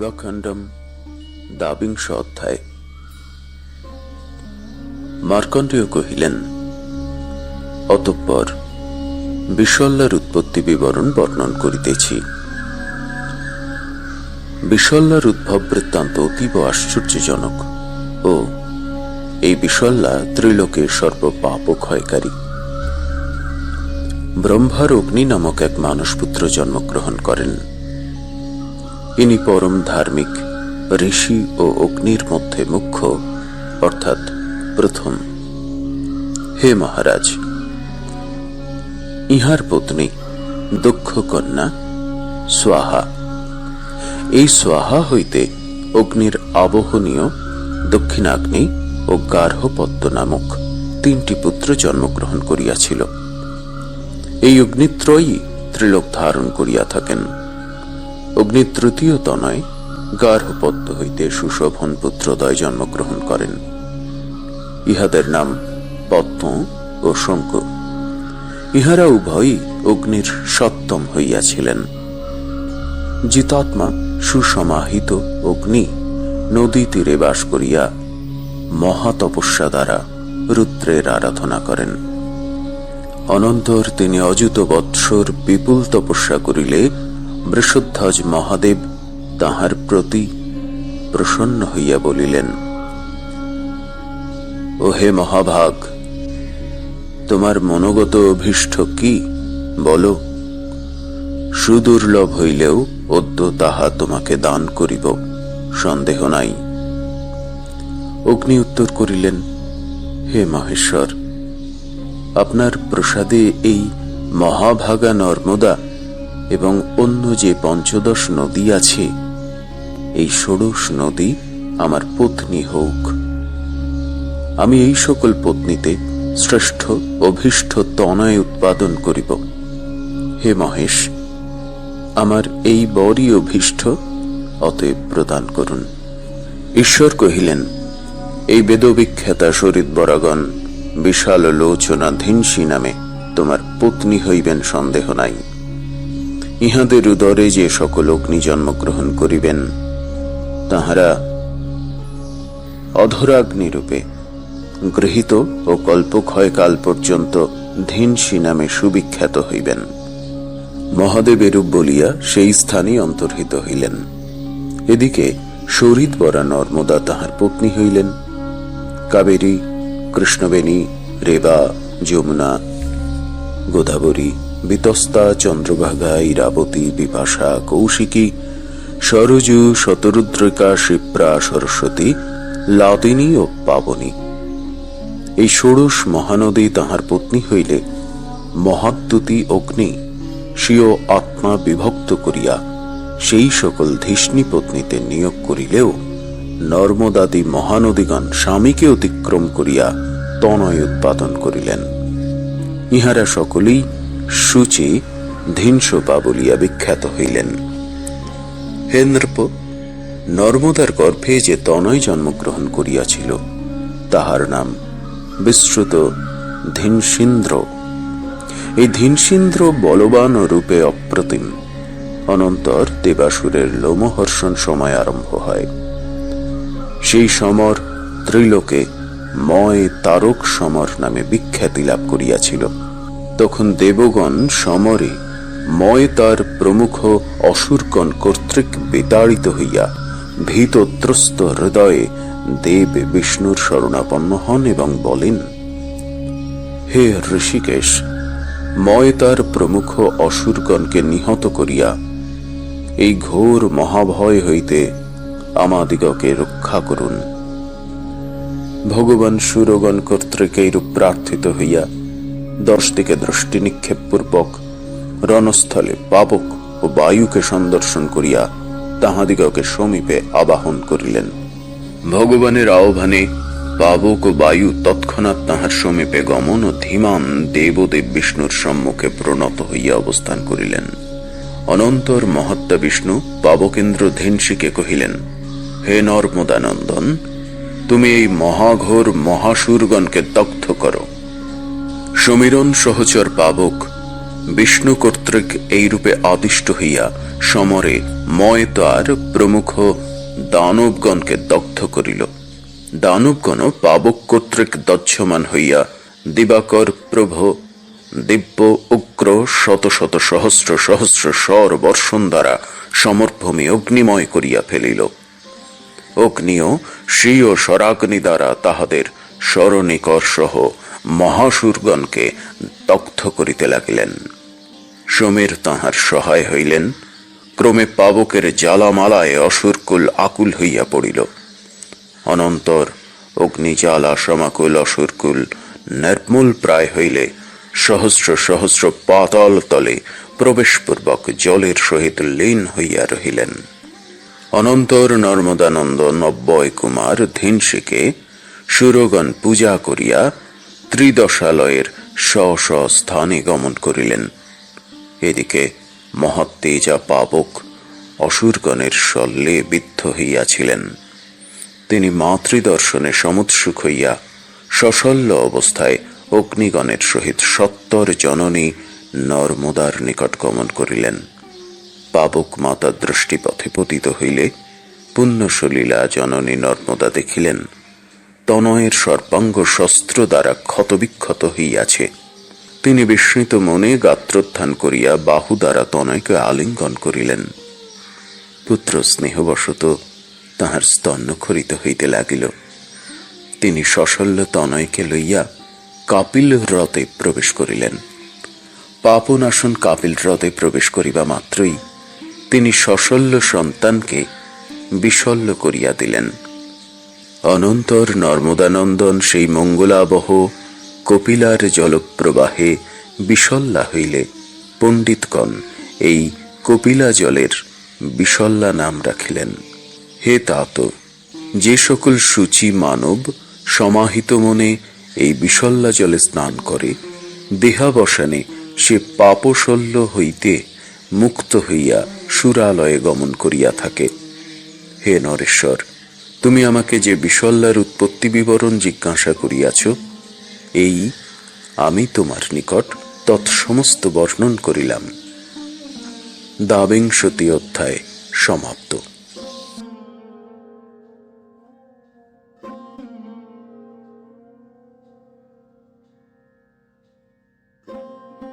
সেবাখণ্ডম দাবিংশ অধ্যায়। মার্কণ্ডেয় কহিলেন, অতঃপর বিশল্যার উৎপত্তি বিবরণ বর্ণন করিতেছি। বিশল্যার উদ্ভব বৃত্তান্ত অতীব আশ্চর্যজনক ও এই বিশল্যা ত্রিলোকের সর্বপাপ ক্ষয়কারী ব্রহ্মার অগ্নি নামক এক মানুষ মানসপুত্র জন্মগ্রহণ করেন। ইনি পরম ধার্মিক, ঋষি ও অগ্নির মধ্যে মুখ্য, অর্থাৎ প্রথম। হে মহারাজ, ইহার পত্নী দক্ষ কন্যা, স্বাহা। এই স্বাহা হইতে অগ্নির আবহনীয় দক্ষিণাগ্নি ও গার্হপদ্ম নামক তিনটি পুত্র জন্মগ্রহণ করিয়াছিল। এই অগ্নিত্রয়ী ত্রিলোক ধারণ করিয়া থাকেন। অগ্নি তৃতীয় তনয় গার্হপদ্ম হইতে সুশোভন পুত্রদয় জন্মগ্রহণ করেন। ইহাদের নাম পদ্ম ও শঙ্ক ইহারা উভয়ই অগ্নির সপ্তম হইয়াছিলেন। জিতাত্মা সুসমাহিত অগ্নি নদী তীরে বাস করিয়া মহাতপস্যা দ্বারা রুদ্রের আরাধনা করেন। অনন্তর তিনি অযুত বৎসর বিপুল তপস্যা করিলে বৃষধ্বজ মহাদেব তাহার প্রতি প্রসন্ন হইয়া বলিলেন ও হে মহাভাগ, তোমার মনোগত অভীষ্ট কি? বলো। সুদুর্লভ হইলেও অদ্য তাহা তোমাকে দান করিব, সন্দেহ নাই। অগ্নি উত্তর করিলেন, হে মহেশ্বর, আপনার প্রসাদে এই মহাভাগা নর্মদা এবং অন্য যে পঞ্চদশ নদী আছে, এই ষোড়শ নদী আমার পত্নী হোক। আমি এই সকল পত্নীতে শ্রেষ্ঠ, অভীষ্ট তনয় উৎপাদন করিব। হে মহেশ, আমার এই বরই অভীষ্ট, অতএব প্রদান করুন। ঈশ্বর কহিলেন, এই বেদবিখ্যাতা শরীর বরাগণ বিশাল লোচনা ধিনসী নামে তোমার পত্নী হইবেন সন্দেহ নাই। ইহাদের উদরে যে সকল অগ্নি জন্মগ্রহণ করিবেন, তাহারা অধরাগ্নিরূপে গৃহীত ও কল্পক্ষয়কাল পর্যন্ত ধিনসী নামে সুবিখ্যাত হইবেন। মহাদেব এরূপ বলিয়া সেই স্থানে অন্তর্হিত হইলেন। এদিকে শরীদ বরা নর্মদা তাহার পত্নী হইলেন। কাবেরী, কৃষ্ণবেণী, রেবা, যমুনা, গোদাবরী বিতস্তা চন্দ্রভাগা, ইরাবতী, বিপাশা, কৌশিকী, সরজু, শতরুদ্রিকা, শিপ্রা, সরস্বতী, লাতিনী ও পাবনী। এই ষোড়শ মহানদী তাহার পত্নী হইলে মহাদ্যুতি অগ্নি স্বীয় আত্মা বিভক্ত করিয়া সেই সকল ধিষ্ণী পত্নীতে নিয়োগ করিলেও নর্মদাদি মহানদীগণ স্বামীকে অতিক্রম করিয়া তনয় উৎপাদন করিলেন। ইহারা সকলেই সূচি ধিনসোপা বলিয়া বিখ্যাত হইলেন। হে নৃপ, নর্মদার গর্ভে যে তনয় জন্মগ্রহণ করিয়াছিল, তাহার নাম বিশ্রুত ধিনসিন্দ্র। এই ধিনসিন্দ্র বলবান রূপে অপ্রতিম। অনন্তর দেবাসুরের লোমহর্ষণ সময় আরম্ভ হয়। সেই সমর ত্রিলোকে ময় তারক সমর নামে বিখ্যাতি লাভ করিয়াছিল। তখন দেবগণ সমরে ময় তার প্রমুখ অসুরগণ কর্তৃক বিতাড়িত হইয়া ভীতত্রস্ত হৃদয়ে দেব বিষ্ণুর শরণাপন্ন হন এবং বলেন, হে ঋষিকেশ, ময় তার প্রমুখ অসুরগণকে নিহত করিয়া এই ঘোর মহাভয় হইতে আমাদিগকে রক্ষা করুন। ভগবান সুরগণ কর্তৃক এইরূপ প্রার্থিত হইয়া দশ দিকে দৃষ্টি নিক্ষেপপূর্বক রণস্থলে পাবক ও বায়ুকে সন্দর্শন করিয়া তাহাদিগকে সমীপে আবাহন করিলেন। ভগবানের আহ্বানে পাবক ও বায়ু তৎক্ষণাৎ তাহার সমীপে গমন ও ধীমান দেবদেব বিষ্ণুর সম্মুখে প্রণত হইয়া অবস্থান করিলেন। অনন্তর মহাত্মা বিষ্ণু পাবকেন্দ্র ধেনসিকে কহিলেন, হে নর্মদানন্দন, তুমি এই মহাঘোর মহাসুরগণকে দগ্ধ করো। সমীরণ সহচর পাবক, বিষ্ণু কর্তৃক এইরূপে আদিষ্ট হইয়া সমরে ময়তার প্রমুখ দানবগণকে দগ্ধ করিল। দানবগণ পাবক কর্তৃক দহ্যমান হইয়া দিবাকর প্রভ, দিব্য, উগ্র, শত শত সহস্র সহস্র স্বর বর্ষণ দ্বারা সমরভূমি অগ্নিময় করিয়া ফেলিল। অগ্নিও স্বীয় স্বরাগ্নি দ্বারা তাহাদের স্মরণিকর সহ মহাসুরগণকে দগ্ধ করিতে লাগিলেন। সমীর তাহার সহায় হইলেন। ক্রমে পাবকের জ্বালামালায় অসুরকুল আকুল হইয়া পড়িল। অনন্তর অগ্নিজ্বালা সমাকুল অসুরকুল নির্মূল প্রায় হইলে সহস্র সহস্র পাতাল তলে প্রবেশপূর্বক জলের সহিত লীন হইয়া রহিলেন। অনন্তর নর্মদানন্দ নব্বয় কুমার ধিনসিকে সুরগণ পূজা করিয়া ত্রিদশালয়ের স্ব স্ব স্থানে গমন করিলেন। এদিকে মহাত্তেজা পাবক অসুরগণের শল্যে বিদ্ধ হইয়াছিলেন। তিনি মাতৃদর্শনে সমুৎসুক হইয়া সশল্য অবস্থায় অগ্নিগণের সহিত সত্তর জননী নর্মদার নিকট গমন করিলেন। পাবক মাতা দৃষ্টিপথে পতিত হইলে পুণ্যসলীলা জননী নর্মদা দেখিলেন। তনয়ের সর্বাঙ্গ শস্ত্র দ্বারা ক্ষতবিক্ষত হইয়াছে। তিনি বিস্মিত মনে গাত্রোত্থান করিয়া বাহু দ্বারা তনয়কে আলিঙ্গন করিলেন। পুত্র স্নেহবশত তাহার স্তন্য খরিত হইতে লাগিল। তিনি সশল্য তনয়কে লইয়া কাপিল হ্রদে প্রবেশ করিলেন। পাপনাশন কাপিল হ্রদে প্রবেশ করিবা মাত্রই তিনি সশল্য সন্তানকে বিশল্য করিয়া দিলেন। অনন্তর নর্মদানন্দন সেই মঙ্গলাবহ, কপিলার জলপ্রবাহে বিশল্যা হইলে পণ্ডিতগণ এই কপিলা জলের বিশল্যা নাম রাখিলেন। হে তাত, যে সকল সূচি মানব সমাহিত মনে এই বিশল্যা জলে স্নান করে, দেহাবসানে সে পাপশল্য হইতে মুক্ত হইয়া সুরালয়ে গমন করিয়া থাকে। হে নরেশ্বর তুমি আমাকে যে বিশল্যার উৎপত্তি বিবরণ জিজ্ঞাসা করিয়াছ, এই আমি তোমার নিকট তৎসমস্ত বর্ণন করিলাম। দাবিংশতি অধ্যায় সমাপ্ত।